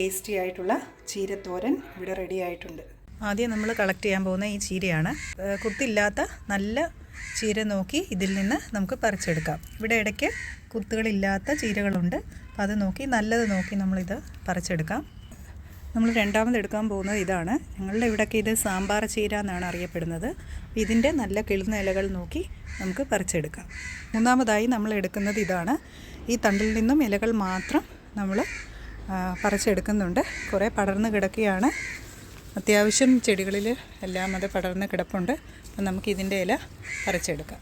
Tasty ആയിട്ടുള്ള ചീരത്തോരൻ ഇവിടെ ready ആയിട്ടുണ്ട്. ആദ്യം നമ്മൾ കളക്ട് ചെയ്യാൻ പോകുന്ന ഈ ചീരയാണ്. കുത്തില്ലാത്ത നല്ല ചീര നോക്കി ഇതിൽ നിന്ന് നമുക്ക് പറിച്ചെടുക്കാം. ഇവിടെ ഇടയ്ക്ക് കുത്തുകളില്ലാത്ത ചീരകളുണ്ട്. അപ്പോൾ അത് നോക്കി നല്ലത് നോക്കി നമ്മളിത് പറിച്ചെടുക്കാം. നമ്മൾ രണ്ടാമത് എടുക്കാൻ പോകുന്നത് ഇതാണ്. ഞങ്ങളുടെ ഇവിടെയൊക്കെ ഇത് സാമ്പാർ ചീര എന്നാണ് അറിയപ്പെടുന്നത്. ഇതിന്റെ നല്ല കിളുന്ന ഇലകൾ നോക്കി നമുക്ക് പറിച്ചെടുക്കാം. മൂന്നാമതായി നമ്മൾ എടുക്കുന്നത് ഇതാണ്. ഈ തണ്ടിൽ നിന്നും ഇലകൾ മാത്രം നമ്മൾ പറിച്ചെടുക്കുന്നുണ്ട്. കുറേ പടർന്ന് കിടക്കുകയാണ്. അത്യാവശ്യം ചെടികളിൽ എല്ലാം അത് പടർന്ന് കിടപ്പുണ്ട്. അപ്പം നമുക്ക് ഇതിന്റെ ഇല പറിച്ചെടുക്കാം.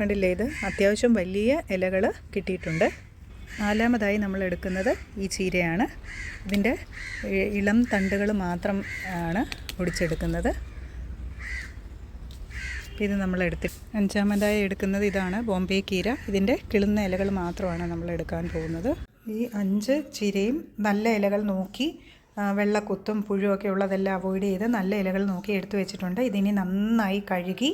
കണ്ടില്ലേ ഇത്? അത്യാവശ്യം വലിയ ഇലകൾ കിട്ടിയിട്ടുണ്ട്. നാലാമതായി നമ്മൾ എടുക്കുന്നത് ഈ ചീരയാണ്. ഇതിന്റെ ഇളം തണ്ടുകൾ മാത്രം ആണ് ഒടിച്ചെടുക്കുന്നത് ഇത് നമ്മൾ എടുത്ത് അഞ്ചാമതായി എടുക്കുന്നത് ഇതാണ് ബോംബെ കീര. ഇതിന്റെ കിളുന്ന ഇലകൾ മാത്രമാണ് നമ്മൾ എടുക്കാൻ പോകുന്നത്. ഈ അഞ്ച് ചിരയും നല്ല ഇലകൾ നോക്കി വെള്ളക്കുത്തും പുഴുവൊക്കെ ഉള്ളതെല്ലാം അവോയ്ഡ് ചെയ്ത് നല്ല ഇലകൾ നോക്കി എടുത്തു വെച്ചിട്ടുണ്ട്. ഇതിനി നന്നായി കഴുകി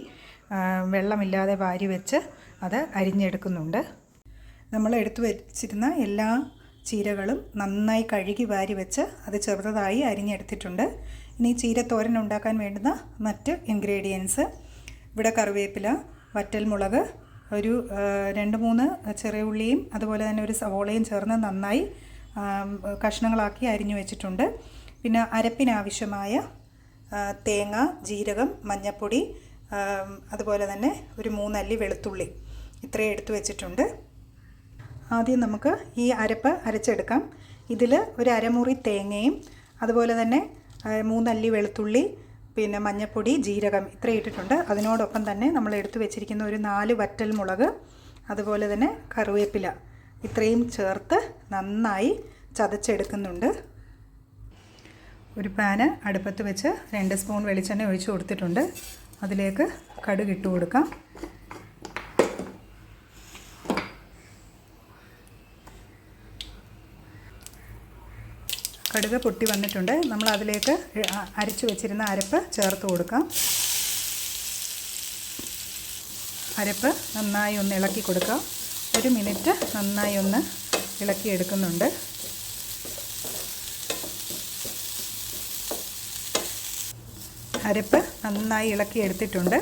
വെള്ളമില്ലാതെ വാരി വെച്ച് അത് അരിഞ്ഞെടുക്കുന്നുണ്ട്. നമ്മൾ എടുത്തു വെച്ചിരുന്ന എല്ലാ ചീരകളും നന്നായി കഴുകി വാരി വെച്ച് അത് ചെറുതായി അരിഞ്ഞെടുത്തിട്ടുണ്ട്. ഇനി ചീരത്തോരൻ ഉണ്ടാക്കാൻ വേണ്ടുന്ന മറ്റ് ഇൻഗ്രീഡിയൻസ് ഇവിടെ കറിവേപ്പില വറ്റൽമുളക് ഒരു രണ്ട് മൂന്ന് ചെറിയ ഉള്ളിയും അതുപോലെ തന്നെ ഒരു സവോളയും ചേർന്ന് നന്നായി കഷ്ണങ്ങളാക്കി അരിഞ്ഞു വെച്ചിട്ടുണ്ട്. പിന്നെ അരപ്പിനാവശ്യമായ തേങ്ങ ജീരകം മഞ്ഞൾപ്പൊടി അതുപോലെ തന്നെ ഒരു മൂന്നല്ലി വെളുത്തുള്ളി ഇത്രയും എടുത്തു വെച്ചിട്ടുണ്ട്. ആദ്യം നമുക്ക് ഈ അരപ്പ് അരച്ചെടുക്കാം. ഇതിൽ ഒരു അരമുറി തേങ്ങയും അതുപോലെ തന്നെ മൂന്നല്ലി വെളുത്തുള്ളി പിന്നെ മഞ്ഞൾപ്പൊടി ജീരകം ഇത്രയും ഇട്ടിട്ടുണ്ട്. അതിനോടൊപ്പം തന്നെ നമ്മൾ എടുത്തു വെച്ചിരിക്കുന്ന ഒരു നാല് വറ്റൽ മുളക് അതുപോലെ തന്നെ കറിവേപ്പില ഇത്രയും ചേർത്ത് നന്നായി ചതച്ചെടുക്കുന്നുണ്ട്. ഒരു പാന് അടുപ്പത്ത് വെച്ച് രണ്ട് സ്പൂൺ വെളിച്ചെണ്ണ ഒഴിച്ചു കൊടുത്തിട്ടുണ്ട്. അതിലേക്ക് കടുക് ഇട്ട് കൊടുക്കാം. കടുക് പൊട്ടി വന്നിട്ടുണ്ട്. നമ്മൾ അതിലേക്ക് അരച്ചു വെച്ചിരുന്ന അരപ്പ് ചേർത്ത് കൊടുക്കാം. അരപ്പ് നന്നായി ഒന്ന് ഇളക്കി കൊടുക്കാം. ഒരു മിനിറ്റ് നന്നായി ഒന്ന് ഇളക്കി എടുക്കുന്നുണ്ട്. അരപ്പ് നന്നായി ഇളക്കി എടുത്തിട്ടുണ്ട്.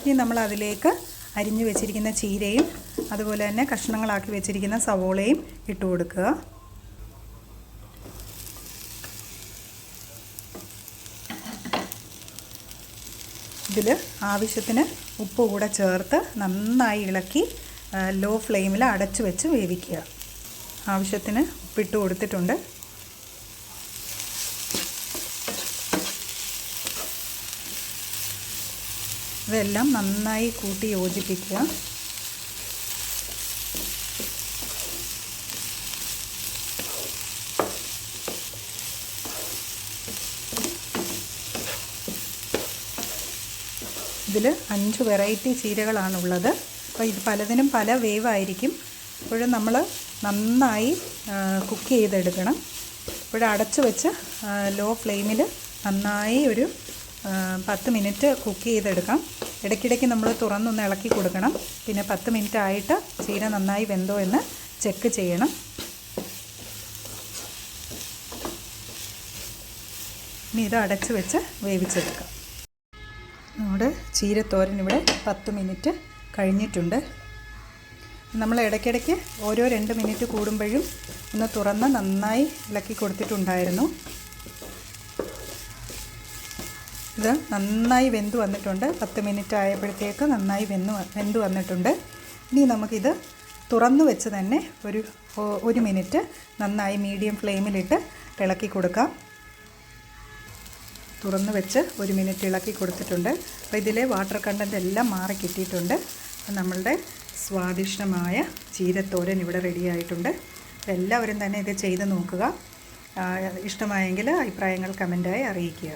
ഇനി നമ്മൾ അതിലേക്ക് അരിഞ്ഞു വെച്ചിരിക്കുന്ന ചീരയും അതുപോലെ തന്നെ കഷ്ണങ്ങളാക്കി വെച്ചിരിക്കുന്ന സവോളയും ഇട്ട് കൊടുക്കുക. ഇതിൽ ആവശ്യത്തിന് ഉപ്പ് കൂടെ ചേർത്ത് നന്നായി ഇളക്കി ലോ ഫ്ലെയിമിൽ അടച്ചു വെച്ച് വേവിക്കുക. ആവശ്യത്തിന് ഉപ്പിട്ട് കൊടുത്തിട്ടുണ്ട്. ഇതെല്ലാം നന്നായി കൂട്ടി യോജിപ്പിക്കുക. ഇതിൽ അഞ്ച് വെറൈറ്റി ചീരകളാണുള്ളത്. അപ്പോൾ ഇത് പലതിനും പല വേവായിരിക്കും. അപ്പോഴും നമ്മൾ നന്നായി കുക്ക് ചെയ്തെടുക്കണം. ഇപ്പോഴും അടച്ചു വെച്ച് ലോ ഫ്ലെയിമിൽ നന്നായി ഒരു പത്ത് മിനിറ്റ് കുക്ക് ചെയ്തെടുക്കാം. ഇടയ്ക്കിടയ്ക്ക് നമ്മൾ തുറന്നൊന്ന് ഇളക്കി കൊടുക്കണം. പിന്നെ പത്ത് മിനിറ്റ് ആയിട്ട് ചീര നന്നായി വെന്തോ എന്ന് ചെക്ക് ചെയ്യണം. ഇനി ഇത് അടച്ചു വെച്ച് വേവിച്ചെടുക്കാം. നമ്മുടെ ചീരത്തോരൻ ഇവിടെ പത്ത് മിനിറ്റ് കഴിഞ്ഞിട്ടുണ്ട്. നമ്മൾ ഇടയ്ക്കിടയ്ക്ക് ഓരോ രണ്ട് മിനിറ്റ് കൂടുമ്പോഴും ഒന്ന് തുറന്ന് നന്നായി ഇളക്കി കൊടുത്തിട്ടുണ്ടായിരുന്നു. ഇത് നന്നായി വെന്ത് വന്നിട്ടുണ്ട്. പത്ത് മിനിറ്റ് ആയപ്പോഴത്തേക്ക് നന്നായി വെന്ന് വെന്ത് വന്നിട്ടുണ്ട്. ഇനി നമുക്കിത് തുറന്ന് വെച്ച് തന്നെ ഒരു ഒരു മിനിറ്റ് നന്നായി മീഡിയം ഫ്ലെയിമിലിട്ട് ഇളക്കി കൊടുക്കാം. തുറന്ന് വെച്ച് ഒരു മിനിറ്റ് ഇളക്കി കൊടുത്തിട്ടുണ്ട്. അപ്പോൾ ഇതിലെ വാട്ടർ കണ്ടന്റ് എല്ലാം മാറി കിട്ടിയിട്ടുണ്ട്. അപ്പോൾ നമ്മളുടെ സ്വാദിഷ്ടമായ ചീരത്തോരൻ ഇവിടെ റെഡി ആയിട്ടുണ്ട്. എല്ലാവരും തന്നെ ഇത് ചെയ്ത് നോക്കുക. ഇഷ്ടമായെങ്കിൽ അഭിപ്രായങ്ങൾ കമന്റായി അറിയിക്കുക.